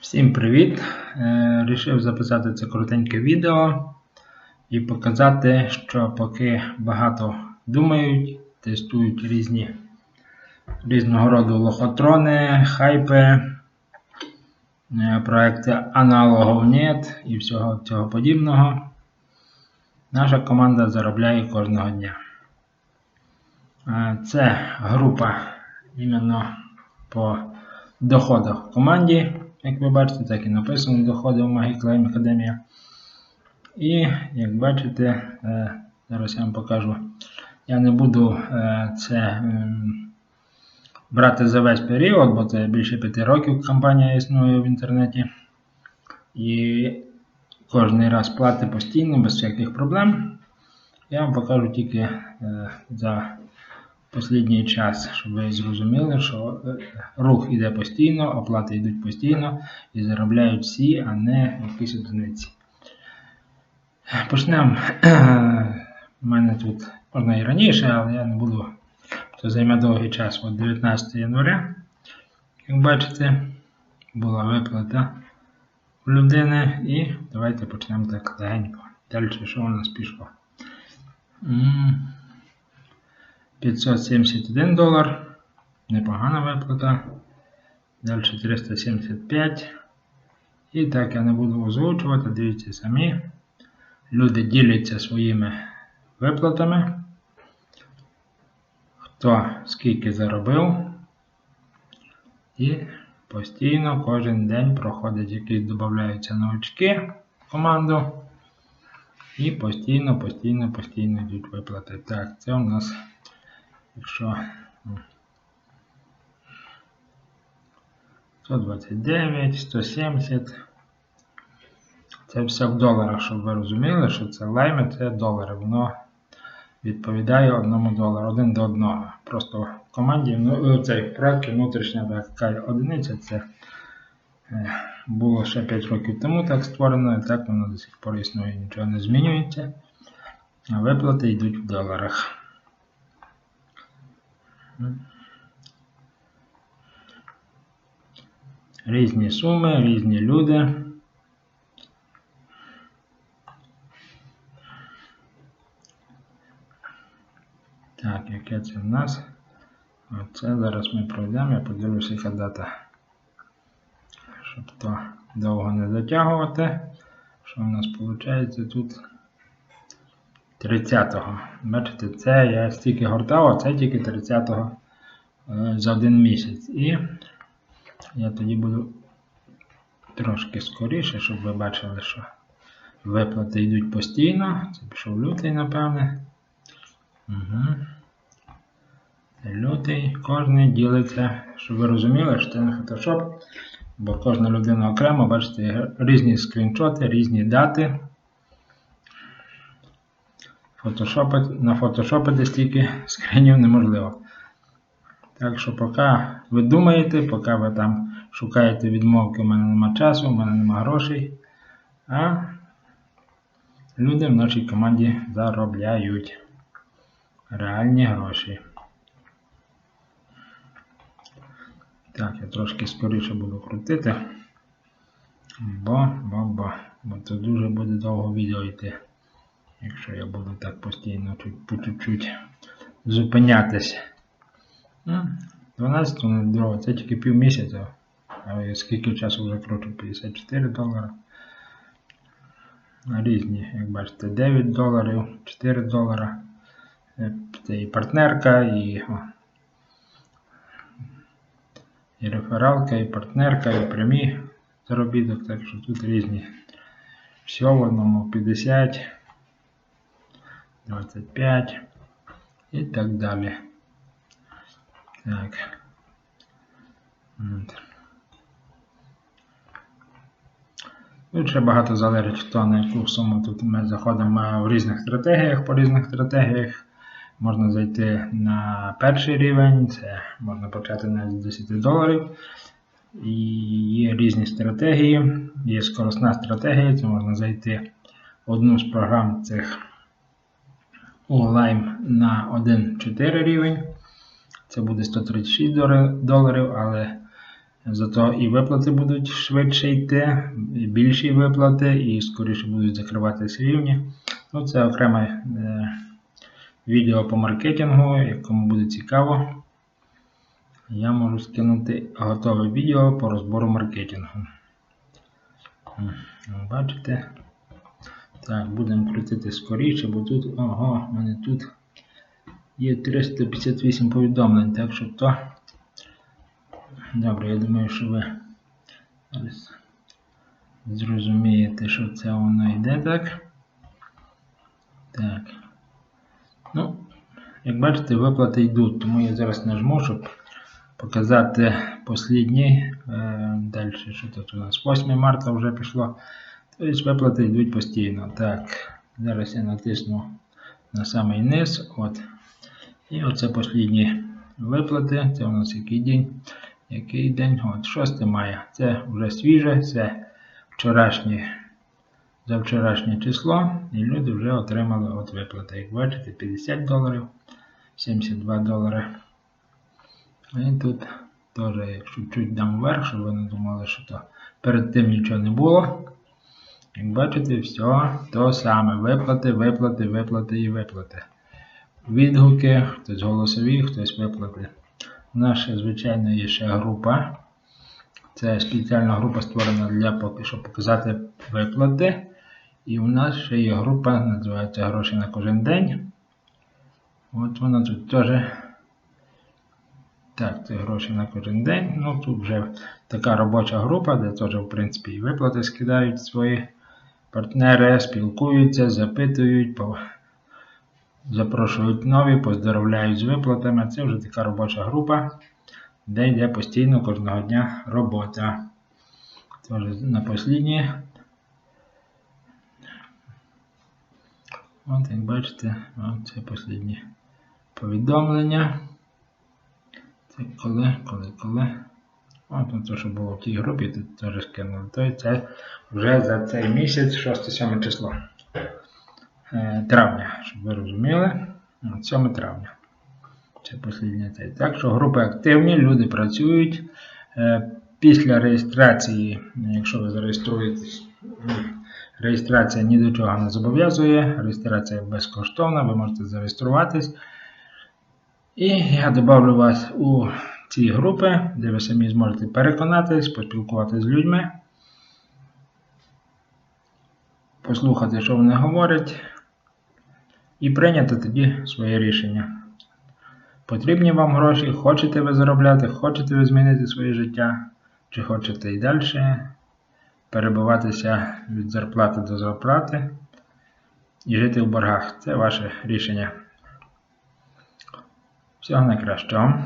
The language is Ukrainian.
Всім привіт! Е, Рішив записати це коротеньке відео і показати, що поки багато думають, тестують різні різного роду лохотрони, хайпи, е, проекти аналогов нет і всього цього подібного. Наша команда заробляє кожного дня. Е, Це група іменно по доходах в команді. Як ви бачите, так і написано доходи в Magic Academia. І як бачите, е, зараз я вам покажу. Я не буду е, це ем, брати за весь період, бо це більше 5 років компанія існує в інтернеті. І кожен раз плати постійно, без всяких проблем. Я вам покажу тільки е, за останній час, щоб ви зрозуміли, що е, рух іде постійно, оплати йдуть постійно і заробляють всі, а не якісь одиниці. Почнемо. У мене тут можна і раніше, але я не буду. Це займе довгий час. От 19 января, як бачите, була виплата у людини. І давайте почнемо так легенько. Далі що у нас пішло? 571 долар. Непогана виплата. Далі 375. І так я не буду озвучувати, дивіться самі. Люди діляться своїми виплатами. Хто скільки заробив. І постійно кожен день проходить якісь додаються новички в команду. І постійно, постійно, постійно йдуть виплати. Так, це у нас, якщо 129, 170. Це все в доларах, щоб ви розуміли, що це лайми, це долари. Воно відповідає одному долару, один до одного. Просто в команді ну, цей проект внутрішня така одиниця. Це е, було ще 5 років тому так створено, і так воно до сих пор існує, нічого не змінюється. А виплати йдуть в доларах. Різні суми, різні люди. Так, яке це в нас? Оце зараз ми пройдемо, я подивлюся, яка дата. Щоб то довго не затягувати. Що у нас виходить тут 30-го. Бачите, це я стільки гортав, а це тільки 30-го е, за один місяць. І я тоді буду трошки скоріше, щоб ви бачили, що виплати йдуть постійно. Це пішов лютий, напевне. Угу. Лютий. Кожний ділиться, щоб ви розуміли, що це не Photoshop, бо кожна людина окремо, бачите, різні скріншоти, різні дати. На фотошопити стільки скринів неможливо. Так що, поки ви думаєте, поки ви там шукаєте відмовки, у мене нема часу, у мене нема грошей. А люди в нашій команді заробляють реальні гроші. Так, я трошки скоріше буду крутити. Бо, бо, бо, бо це дуже буде довго відео йти. Якщо я буду так постійно по чуть-чуть зупинятись. Ну, 12.02, це тільки пів місяця. А скільки часу вже кручу? 54 долари. Різні, як бачите, 9 доларів, 4 долара. Це і партнерка, і, і рефералка, і партнерка, і прямі заробіток, так що тут різні. Все в одному 50, 25 і так далі. Так. Тут ще багато залежить, хто на яку суму тут ми заходимо в різних стратегіях, по різних стратегіях. Можна зайти на перший рівень, це можна почати навіть з 10 доларів. І є різні стратегії, є скоросна стратегія, це можна зайти в одну з програм цих Lime на 1.4 рівень. Це буде 136 доларів, але Зато і виплати будуть швидше йти, і більші виплати, і скоріше будуть закриватися рівні. Ну, це окреме е, відео по маркетингу, якому буде цікаво. Я можу скинути готове відео по розбору маркетингу. Бачите? Так, будемо крутити скоріше, бо тут, ого, в мене тут є 358 повідомлень, так що то. Добре, я думаю, що ви зараз зрозумієте, що це воно йде так. Так. Ну, як бачите, виплати йдуть, тому я зараз нажму, щоб показати послідні. Е, далі, що тут у нас 8 марта вже пішло. Тобто виплати йдуть постійно. Так, зараз я натисну на самий низ. От. І оце послідні виплати. Це у нас який день? Який день? От, 6 мая. Це вже свіже, це вчорашнє, за вчорашнє число. І люди вже отримали от виплати. Як бачите, 50 доларів, 72 долари. І тут теж, якщо чуть дам вверх, щоб ви не думали, що то перед тим нічого не було. Як бачите, все то саме. Виплати, виплати, виплати і виплати. Відгуки, хтось голосові, хтось виплати. Ще, звичайно, є ще група. Це спеціальна група створена для поки що показати виплати. І у нас ще є група, називається Гроші на кожен день. От вона тут теж. Так, це гроші на кожен день. Ну тут вже така робоча група, де теж, в принципі, і виплати скидають свої партнери, спілкуються, запитують, запрошують нові, поздоровляють з виплатами. Це вже така робоча група, де йде постійно кожного дня робота. Тож на послідній. От, як бачите, от це послідні повідомлення. Це коли, коли, коли. От те, що було в тій групі, тут теж скинули. То це вже за цей місяць, 6-7 число е, травня, щоб ви розуміли. 7 травня. Це послідня цей. Так що групи активні, люди працюють. Е, Після реєстрації, якщо ви зареєструєтесь, ну, реєстрація ні до чого не зобов'язує. Реєстрація безкоштовна, ви можете зареєструватись. І я добавлю вас у ці групи, де ви самі зможете переконатись, поспілкуватися з людьми, послухати, що вони говорять, і прийняти тоді своє рішення. Потрібні вам гроші, хочете ви заробляти, хочете ви змінити своє життя, чи хочете і далі перебуватися від зарплати до зарплати і жити в боргах. Це ваше рішення. Всього найкращого.